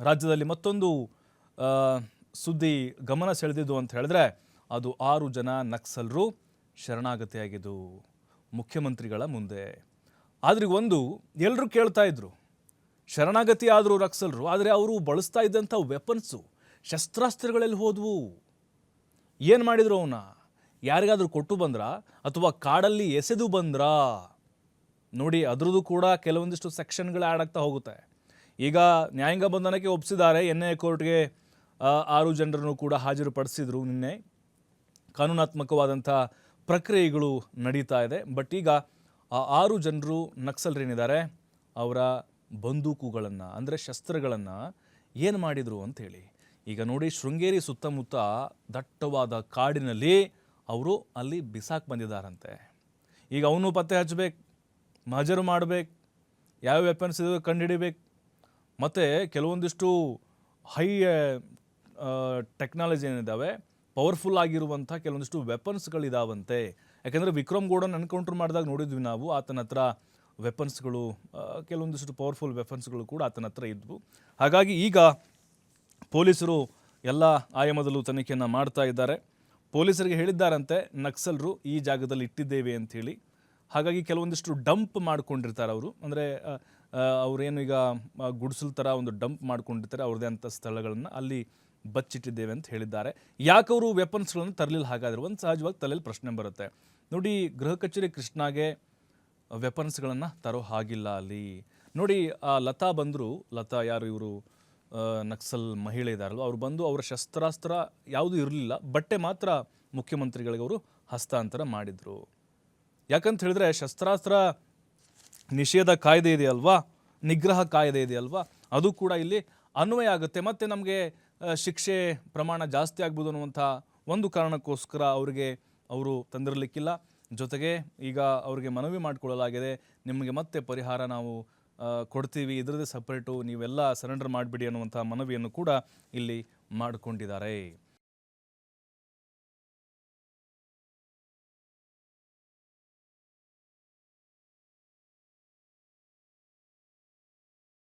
ರಾಜ್ಯದಲ್ಲಿ ಮತ್ತೊಂದು ಸುದ್ದಿ ಗಮನ ಸೆಳೆದಿದ್ದು ಅಂತ ಹೇಳಿದ್ರೆ, ಅದು ಆರು ಜನ ನಕ್ಸಲ್ರು ಶರಣಾಗತಿಯಾಗಿದ್ದು ಮುಖ್ಯಮಂತ್ರಿಗಳ ಮುಂದೆ. ಆದರೆ ಒಂದು ಎಲ್ಲರೂ ಕೇಳ್ತಾ ಇದ್ರು, ಶರಣಾಗತಿ ಆದರೂ ನಕ್ಸಲರು, ಆದರೆ ಅವರು ಬಳಸ್ತಾ ಇದ್ದಂಥ ವೆಪನ್ಸು ಶಸ್ತ್ರಾಸ್ತ್ರಗಳೆಲ್ಲಿ ಹೋದವು. ಏನು ಮಾಡಿದ್ರು ಅವನ್ನ ಯಾರಿಗಾದರೂ ಕೊಟ್ಟು ಬಂದ್ರಾ? ಅಥವಾ ಕಾಡಲ್ಲಿ ಎಸೆದು ಬಂದ್ರಾ? ನೋಡಿ, ಅದರದ್ದು ಕೂಡ ಕೆಲವೊಂದಿಷ್ಟು ಸೆಕ್ಷನ್ಗಳು ಆ್ಯಡ್ ಆಗ್ತಾ ಹೋಗುತ್ತೆ. ಈಗ ನ್ಯಾಯಾಂಗ ಬಂಧನಕ್ಕೆ ಒಪ್ಪಿಸಿದ್ದಾರೆ ಎನ್ ಐ ಕೋರ್ಟ್ಗೆ ಆರು ಜನರನ್ನು ಕೂಡ ಹಾಜರುಪಡಿಸಿದ್ರು ನಿನ್ನೆ. ಕಾನೂನಾತ್ಮಕವಾದಂಥ ಪ್ರಕ್ರಿಯೆಗಳು ನಡೀತಾ ಇದೆ. ಬಟ್ ಈಗ, ಆ, ಆರು ಜನರು ನಕ್ಸಲ್ರೇನಿದ್ದಾರೆ? ಅವರ ಬಂದೂಕುಗಳನ್ನು, ಅಂದರೆ ಶಸ್ತ್ರಗಳನ್ನು ಏನು ಮಾಡಿದರು ಅಂಥೇಳಿ. ಈಗ ನೋಡಿ, ಶೃಂಗೇರಿ ಸುತ್ತಮುತ್ತ ದಟ್ಟವಾದ ಕಾಡಿನಲ್ಲಿ ಅವರು ಅಲ್ಲಿ ಬಿಸಾಕ್ ಬಂದಿದ್ದಾರಂತೆ. ಈಗ ಅವನು ಪತ್ತೆ ಹಚ್ಚಬೇಕು ಮಹಜರು ಮಾಡಬೇಕು, ಯಾವ ವೆಪನ್ಸ್ ಇದಾವೆ ಕಂಡುಹಿಡಿಬೇಕು ಮತ್ತು ಕೆಲವೊಂದಿಷ್ಟು ಹೈ ಟೆಕ್ನಾಲಜಿ ಏನಿದ್ದಾವೆ ಪವರ್ಫುಲ್ ಆಗಿರುವಂಥ ಕೆಲವೊಂದಿಷ್ಟು ವೆಪನ್ಸ್ಗಳಿದಾವಂತೆ ಯಾಕೆಂದರೆ ವಿಕ್ರಮ್ ಗೌಡನ್ ಎನ್ಕೌಂಟರ್ ಮಾಡಿದಾಗ ನೋಡಿದ್ವಿ ನಾವು, ಆತನ ಹತ್ರ ವೆಪನ್ಸ್ಗಳು ಕೆಲವೊಂದಿಷ್ಟು ಪವರ್ಫುಲ್ ವೆಪನ್ಸ್ಗಳು ಕೂಡ ಆತನ ಹತ್ರ ಇದ್ವು. ಹಾಗಾಗಿ ಈಗ ಪೊಲೀಸರು ಎಲ್ಲ ಆಯಾಮದಲ್ಲೂ ತನಿಖೆಯನ್ನು ಮಾಡ್ತಾ ಇದ್ದಾರೆ. ಪೊಲೀಸರಿಗೆ ಹೇಳಿದ್ದಾರಂತೆ, ನಕ್ಸಲರು ಈ ಜಾಗದಲ್ಲಿ ಇಟ್ಟಿದ್ದೇವೆ ಅಂಥೇಳಿ. ಹಾಗಾಗಿ ಕೆಲವೊಂದಿಷ್ಟು ಡಂಪ್ ಮಾಡ್ಕೊಂಡಿರ್ತಾರೆ ಅವರು. ಅಂದರೆ ಅವರೇನು ಈಗ ಗುಡಿಸಲು ಥರ ಒಂದು ಡಂಪ್ ಮಾಡ್ಕೊಂಡಿರ್ತಾರೆ, ಅವ್ರದ್ದೇ ಅಂಥ ಸ್ಥಳಗಳನ್ನು ಅಲ್ಲಿ ಬಚ್ಚಿಟ್ಟಿದ್ದೇವೆ ಅಂತ ಹೇಳಿದ್ದಾರೆ. ಯಾಕೆ ಅವರು ವೆಪನ್ಸ್ಗಳನ್ನು ತರಲಿಲ್ಲ ಹಾಗಾದ್ರೆ ಒಂದು ಸಹಜವಾಗಿ ತಲೆಯಲ್ಲಿ ಪ್ರಶ್ನೆ ಬರುತ್ತೆ. ನೋಡಿ, ಗೃಹ ಕಚೇರಿ ಕೃಷ್ಣಾಗೆ ವೆಪನ್ಸ್ಗಳನ್ನು ತರೋ ಹಾಗಿಲ್ಲ ಅಲ್ಲಿ. ನೋಡಿ, ಆ ಲತಾ ಬಂದರು, ಲತಾ ಯಾರು ಇವರು ನಕ್ಸಲ್ ಮಹಿಳೆ ಇದ್ದಾರಲ್ಲ ಅವ್ರು ಬಂದು ಅವರ ಶಸ್ತ್ರಾಸ್ತ್ರ ಯಾವುದೂ ಇರಲಿಲ್ಲ, ಬಟ್ಟೆ ಮಾತ್ರ ಮುಖ್ಯಮಂತ್ರಿಗಳಿಗೆ ಅವರು ಹಸ್ತಾಂತರ ಮಾಡಿದರು. ಯಾಕಂತ ಹೇಳಿದ್ರೆ ಶಸ್ತ್ರಾಸ್ತ್ರ ನಿಷೇಧ ಕಾಯ್ದೆ ಇದೆಯಲ್ವಾ? ನಿಗ್ರಹ ಕಾಯ್ದೆ ಇದೆಯಲ್ವಾ? ಅದು ಕೂಡ ಇಲ್ಲಿ ಅನ್ವಯ ಆಗುತ್ತೆ. ಮತ್ತು ನಮಗೆ ಶಿಕ್ಷೆ ಪ್ರಮಾಣ ಜಾಸ್ತಿ ಆಗ್ಬೋದು ಅನ್ನುವಂಥ ಒಂದು ಕಾರಣಕ್ಕೋಸ್ಕರ ಅವರಿಗೆ ಅವರು ತಂದಿರಲಿಕ್ಕಿಲ್ಲ. ಜೊತೆಗೆ ಈಗ ಅವರಿಗೆ ಮನವಿ ಮಾಡಿಕೊಳ್ಳಲಾಗಿದೆ. ನಿಮಗೆ ಮತ್ತೆ ಪರಿಹಾರ ನಾವು ಕೊಡ್ತೀವಿ. ಇದರದೇ ಸಪ್ರೇಟು ನೀವೆಲ್ಲ ಸರೆಂಡರ್ ಮಾಡಿಬಿಡಿ ಅನ್ನುವಂಥ ಮನವಿಯನ್ನು ಕೂಡ ಇಲ್ಲಿ ಮಾಡಿಕೊಂಡಿದ್ದಾರೆ.